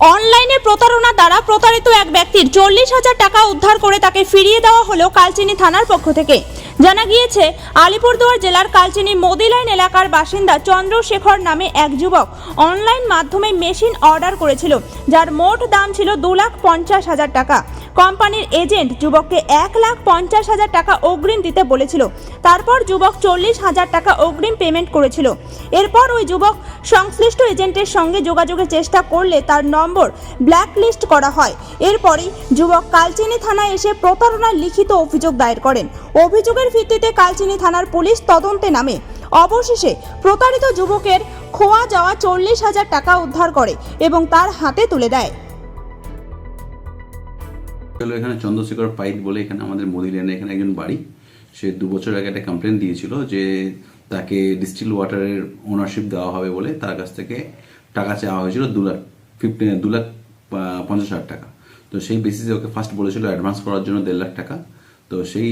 অনলাইনে প্রতারণা দ্বারা প্রতারিত এক ব্যক্তির চল্লিশ হাজার টাকা উদ্ধার করে তাকে ফিরিয়ে দেওয়া হলো কালচিনি থানার পক্ষ থেকে। জানা গিয়েছে, আলিপুরদুয়ার জেলার কালচিনি মোদিলাইন এলাকার বাসিন্দা চন্দ্রশেখর নামে এক যুবক অনলাইন মাধ্যমে মেশিন অর্ডার করেছিল, যার মোট দাম ছিল দু লাখ পঞ্চাশ হাজার টাকা। কোম্পানির এজেন্ট যুবককে এক লাখ পঞ্চাশ হাজার টাকা অগ্রিম দিতে বলেছিল। তারপর যুবক চল্লিশ হাজার টাকা অগ্রিম পেমেন্ট করেছিল। এরপর ওই যুবক সংশ্লিষ্ট এজেন্টের সঙ্গে যোগাযোগের চেষ্টা করলে তার নম্বর ব্ল্যাকলিস্ট করা হয়। এরপরই যুবক কালচিনি থানায় এসে প্রতারণার লিখিত অভিযোগ দায়ের করেন। অভিযোগের ভিত্তিতে কালচিনি থানার পুলিশ তদন্তে নামে। অবশেষে প্রতারিত যুবকের খোয়া যাওয়া চল্লিশ হাজার টাকা উদ্ধার করে এবং তার হাতে তুলে দেয়। হলো এখানে চন্দ্রশেখর পাইক বলে এখানে আমাদের মোদিল্যান্ডে এখানে একজন বাড়ি। সে দু বছর আগে একটা কমপ্লেন দিয়েছিল যে তাকে ডিস্টিল ওয়াটারের ওনারশিপ দেওয়া হবে বলে তার কাছ থেকে টাকা চাওয়া হয়েছিল দু লাখ ফিফটি দু লাখ পঞ্চাশ হাজার টাকা। তো সেই বেসিসে ওকে ফার্স্ট বলেছিল অ্যাডভান্স করার জন্য দেড় লাখ টাকা। তো সেই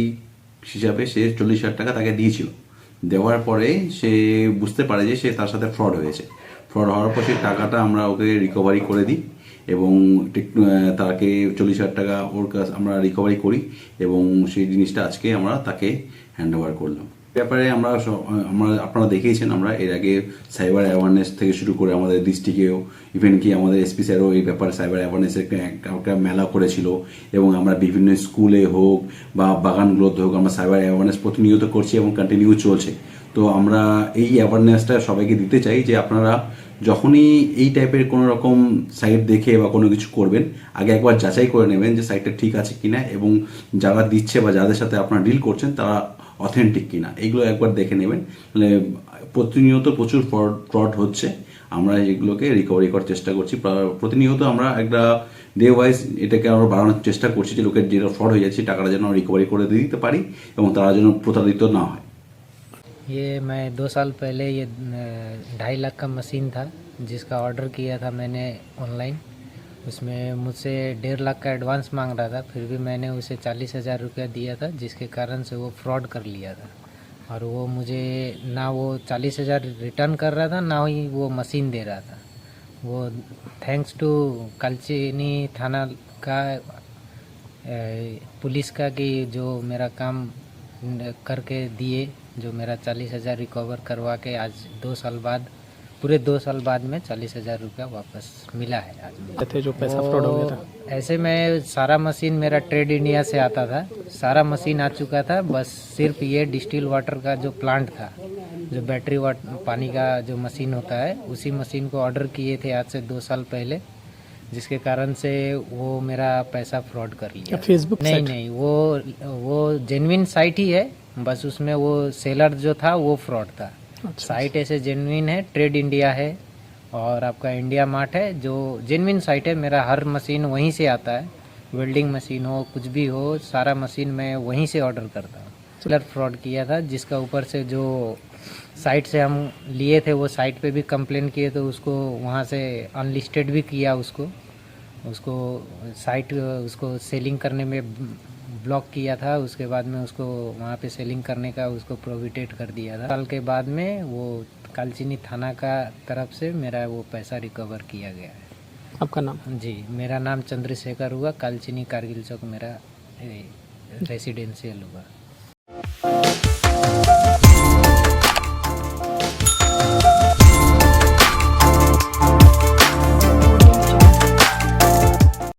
হিসাবে সে চল্লিশ হাজার টাকা তাকে দিয়েছিল। দেওয়ার পরে সে বুঝতে পারে যে সে তার সাথে ফ্রড হয়েছে। ফ্রড হওয়ার পর সেই টাকাটা আমরা ওকে রিকভারি করে দিই এবং তাকে চল্লিশ হাজার টাকা ওর কাছ আমরা রিকভারি করি এবং সেই জিনিসটা আজকে আমরা তাকে হ্যান্ড ওভার করলাম ব্যাপারে আমরা আমরা, আপনারা দেখিয়েছেন আমরা। এর আগে সাইবার অ্যাওয়ারনেস থেকে শুরু করে আমাদের ডিস্ট্রিক্টেও ইভেন কি আমাদের এসপি স্যারও এই ব্যাপারে সাইবার অ্যাওয়ারনেসের একটা মেলা করেছিল। এবং আমরা বিভিন্ন স্কুলে হোক বা বাগানগুলোতে হোক আমরা সাইবার অ্যাওয়ারনেস প্রতিনিয়ত করছি এবং কন্টিনিউ চলছে। তো আমরা এই অ্যাওয়ারনেসটা সবাইকে দিতে চাই যে আপনারা যখনই এই টাইপের কোনো রকম সাইট দেখে বা কোনো কিছু করবেন, আগে একবার যাচাই করে নেবেন যে সাইটটা ঠিক আছে কিনা। এবং যারা দিচ্ছে বা যাদের সাথে আপনারা ডিল করছেন, তারা অথেন্টিক কিনা এইগুলো একবার দেখে নেবেন মানে প্রতিনিয়ত প্রচুর ফ্রড ফ্রড হচ্ছে আমরা এগুলোকে রিকভারি করার চেষ্টা করছি প্রা- প্রতিনিয়ত আমরা একটা ডে ওয়াইজ এটাকে আমরা বাড়ানোর চেষ্টা করছি যে লোকের যেটা ফ্রড হয়ে যাচ্ছে টাকাটা যেন রিকভারি করে দিয়ে দিতে পারি এবং তারা যেন প্রতারিত না হয় ये मैं दो साल पहले ये अ, ढाई लाख का मशीन था जिसका ऑर्डर किया था मैंने ऑनलाइन उसमें मुझसे डेढ़ लाख का एडवांस मांग रहा था, फिर भी मैंने उसे चालीस हज़ार रुपया दिया था, जिसके कारण से वो फ्रॉड कर लिया था। और वो मुझे ना वो चालीस हज़ार रिटर्न कर रहा था, ना ही वो मशीन दे रहा था। वो थैंक्स टू कलचिनी थाना का पुलिस का कि जो मेरा काम करके दिए, जो मेरा चालीस हज़ार रिकवर करवा के आज दो साल बाद पूरे दो साल बाद में चालीस हज़ार रुपया वापस मिला है आज थे जो पैसा फ्रॉड हो गया था। ऐसे में सारा मशीन मेरा ट्रेड इंडिया से आता था। सारा मशीन आ चुका था बस सिर्फ़ ये डिस्टिल वाटर का जो प्लांट था जो बैटरी वाट पानी का जो मशीन होता है उसी मशीन को ऑर्डर किए थे आज से दो साल पहले जिसके कारण से वो मेरा पैसा फ्रॉड कर लिया। फेसबुक नहीं? नहीं वो वो जेनविन साइट ही है बस उसमें वो सेलर जो था वो फ्रॉड था। अच्छा। साइट ऐसे जेनविन है ट्रेड इंडिया है और आपका इंडिया मार्ट है जो जेनविन साइट है। मेरा हर मशीन वहीं से आता है। वेल्डिंग मशीन हो कुछ भी हो सारा मशीन मैं वहीं से ऑर्डर करता हूँ। सेलर फ्रॉड किया था जिसका ऊपर से जो साइट से हम लिए थे वो साइट पे भी कंप्लेन किए तो उसको वहाँ से अनलिस्टेड भी किया उसको। उसको साइट उसको सेलिंग करने में ब्लॉक किया था उसके बाद में उसको वहाँ पे सेलिंग करने का उसको प्रोविटेट कर दिया था। साल के बाद में वो कालचीनी थाना का तरफ़ से मेरा वो पैसा रिकवर किया गया है। आपका नाम? जी मेरा नाम चंद्रशेखर हुआ कालचीनी कारगिल चौक मेरा रेसिडेंशियल हुआ।